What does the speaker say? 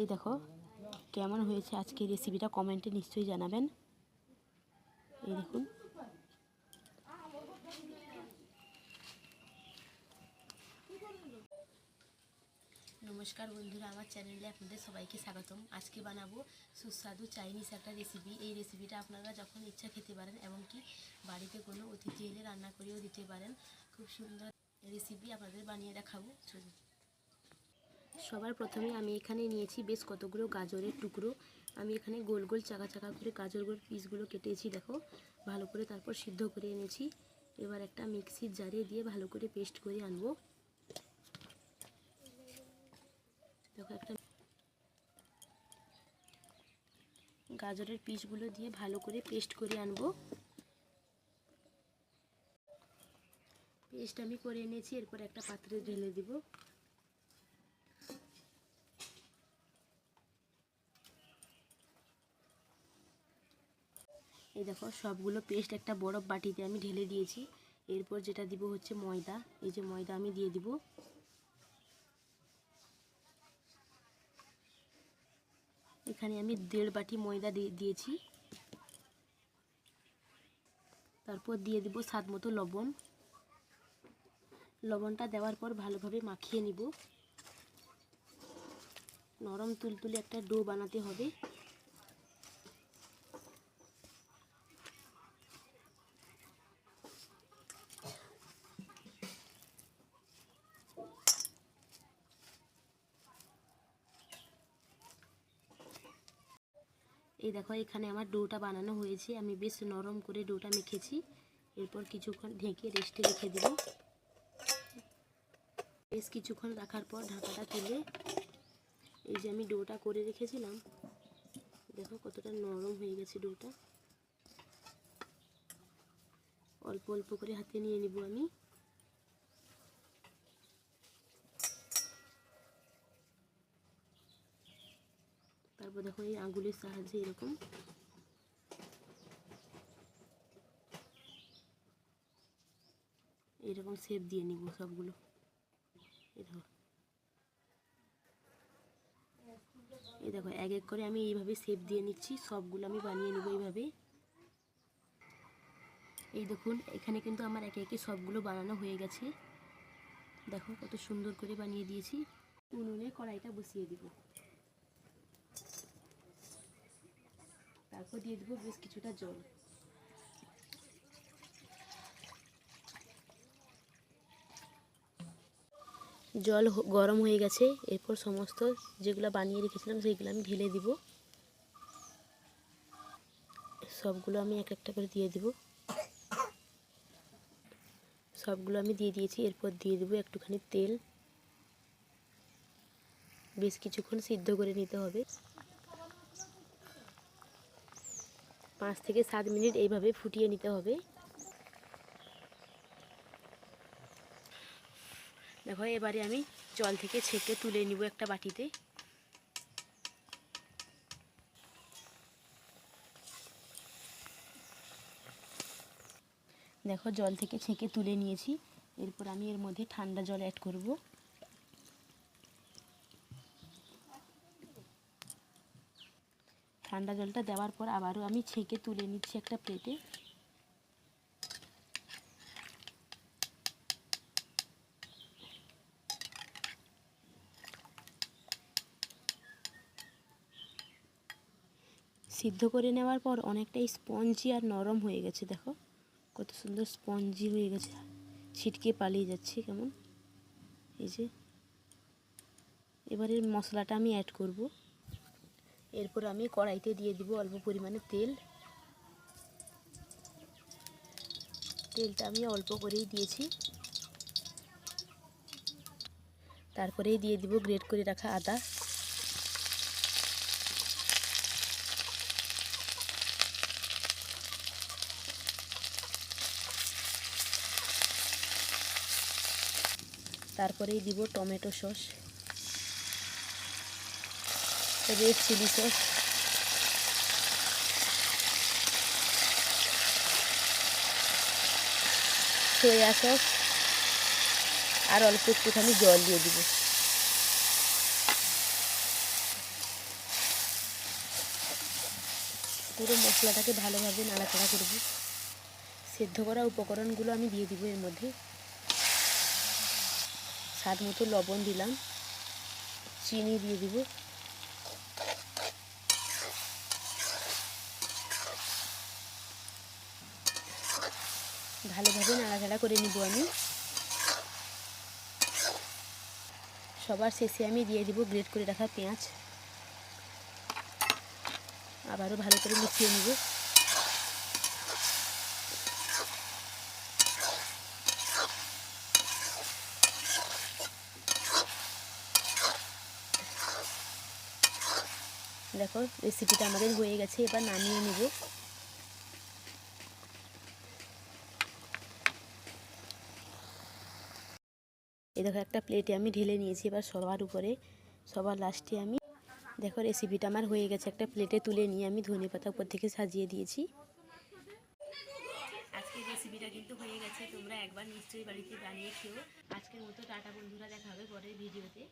এই দেখো, কেমন হয়েছে আজকে রেসিপিটা কমেন্টে নিশ্চয়ই জানাবেন। এই দেখুন। নমস্কার বন্ধুরা, আমার চ্যানেলে আপনাদের সবাইকে স্বাগতম। আজকে বানাবো সুস্বাদু চাইনিজ একটা রেসিপি এই রেসিপিটা আপনারা যখন ইচ্ছা খেতে পারেন, এমনকি বাড়িতে কোনো অতিথি এলে রান্না করেও দিতে পারেন। খুব সুন্দর রেসিপি আপনাদের বানিয়ে দেখাবো। চলুন। সবার প্রথমে আমি এখানে নিয়েছি বেশ কতগুলো গাজরের টুকরো। আমি এখানে গোল গোল চাকা চাকা করে গাজরগুলোর পিসগুলো কেটেছি, দেখো। ভালো করে তারপর সিদ্ধ করে এনেছি। এবার একটা মিক্সির জারে দিয়ে ভালো করে পেস্ট করে আনব। দেখো একটা গাজরের পিসগুলো দিয়ে ভালো করে পেস্ট করে আনব। পেস্ট আমি করে এনেছি, এরপর একটা পাত্রে ঢেলে দিব। এই দেখো, সবগুলো পেস্ট একটা বড় বাটিতে আমি ঢেলে দিয়েছি। এরপর যেটা দিব হচ্ছে ময়দা। এই যে ময়দা আমি দিয়ে দিব। এখানে আমি দেড় বাটি ময়দা দিয়ে দিয়েছি। তারপর দিয়ে দিব স্বাদ মতো লবণ। লবণটা দেওয়ার পর ভালোভাবে মাখিয়ে নিব। নরম তুলতুলে একটা ডো বানাতে হবে। এই দেখো, এখানে আমার ডোটা বানানো হয়েছে। আমি বেশ নরম করে ডোটা মেখেছি। এরপর কিছুক্ষণ ঢেকে রেস্টে রেখে দেব। বেশ কিছুক্ষণ রাখার পর ঢাকাটা তুলে এই যে আমি ডোটা করে রেখেছিলাম, দেখো কতটা নরম হয়ে গেছে ডোটা। অল্প অল্প করে হাতে নিয়ে নিব আমি। তারপর দেখো এই আঙুলের সাহায্যে এরকম। এরকম শেপ দিয়ে নিব সবগুলো। এই দেখো। এক এক করে আমি এইভাবে শেপ দিয়ে নিচ্ছি, সবগুলো আমি বানিয়ে নেব এইভাবে। এই দেখুন, এখানে কিন্তু আমার একে একে সবগুলো বানানো হয়ে গেছে। দেখো কত সুন্দর করে বানিয়ে দিয়েছি। উনুনে কড়াইটা বসিয়ে দিব। তারপর দিয়ে দেবো বেশ কিছুটা জল। জল গরম হয়ে গেছে, এরপর সমস্ত যেগুলো বানিয়ে রেখেছিলাম সেইগুলো আমি ঢেলে দিব। সবগুলো আমি এক একটা করে দিয়ে দিব। সবগুলো আমি দিয়ে দিয়েছি, এরপর দিয়ে দেবো একটুখানি তেল। বেশ কিছুক্ষণ সিদ্ধ করে নিতে হবে। পাঁচ থেকে সাত মিনিট এইভাবে ফুটিয়ে নিতে হবে। দেখো, এবারে আমি জল থেকে ছেঁকে তুলে নিব একটা বাটিতে। দেখো, জল থেকে ছেঁকে তুলে নিয়েছি। এরপর আমি এর মধ্যে ঠান্ডা জল অ্যাড করব। ঠান্ডা জলটা দেওয়ার পর আবারও আমি ছেঁকে তুলে নিচ্ছি একটা প্লেটে সিদ্ধ করে নেওয়ার পর অনেকটাই স্পঞ্জি আর নরম হয়ে গেছে, দেখো। কত সুন্দর স্পঞ্জি হয়ে গেছে। ছিটকে পালিয়ে যাচ্ছে কেমন। এই যে। এবারে মশলাটা আমি অ্যাড করব। এরপর আমি কড়াইতে দিয়ে দিব অল্প পরিমাণে তেল। তেলটা আমি অল্প করেই দিয়েছি। তারপরেই দিয়ে দিব গ্রেট করে রাখা আদা। তারপরেই দিব tomato sauce. Red chilli sauce soya sauce আর অল্প একটুখানি জল দিয়ে দিব। পুরো মশলাটাকে ভালোভাবে নাড়াচাড়া করব। সেদ্ধ করা উপকরণগুলো আমি দিয়ে দিব এর মধ্যে। স্বাদ মতো লবণ দিলাম। চিনি দিয়ে দিব। ভালোভাবে নাড়াচাড়া করে নিব আমি। সবার শেষে আমি দিয়ে দিব গ্রেট করে রাখা পেঁয়াজ। আবারও ভালো করে মিশিয়ে নিব। দেখো রেসিপিটা আমাদের হয়ে গেছে, এবার নামিয়ে নিব। দেখো, একটা প্লেটে আমি ঢেলে নিয়েছি এবার সবার উপরে। সবার লাস্টে আমি, দেখো রেসিপিটা আমার হয়ে গেছে। একটা প্লেটে তুলে নিয়ে আমি ধনে পাতা উপর থেকে সাজিয়ে দিয়েছি। আজকের রেসিপিটা কিন্তু হয়ে গেছে। তোমরা একবার নিশ্চয়ই বাড়িতে বানিয়ে খেও আজকের মতো টাটা বন্ধুরা, দেখা হবে পরের ভিডিওতে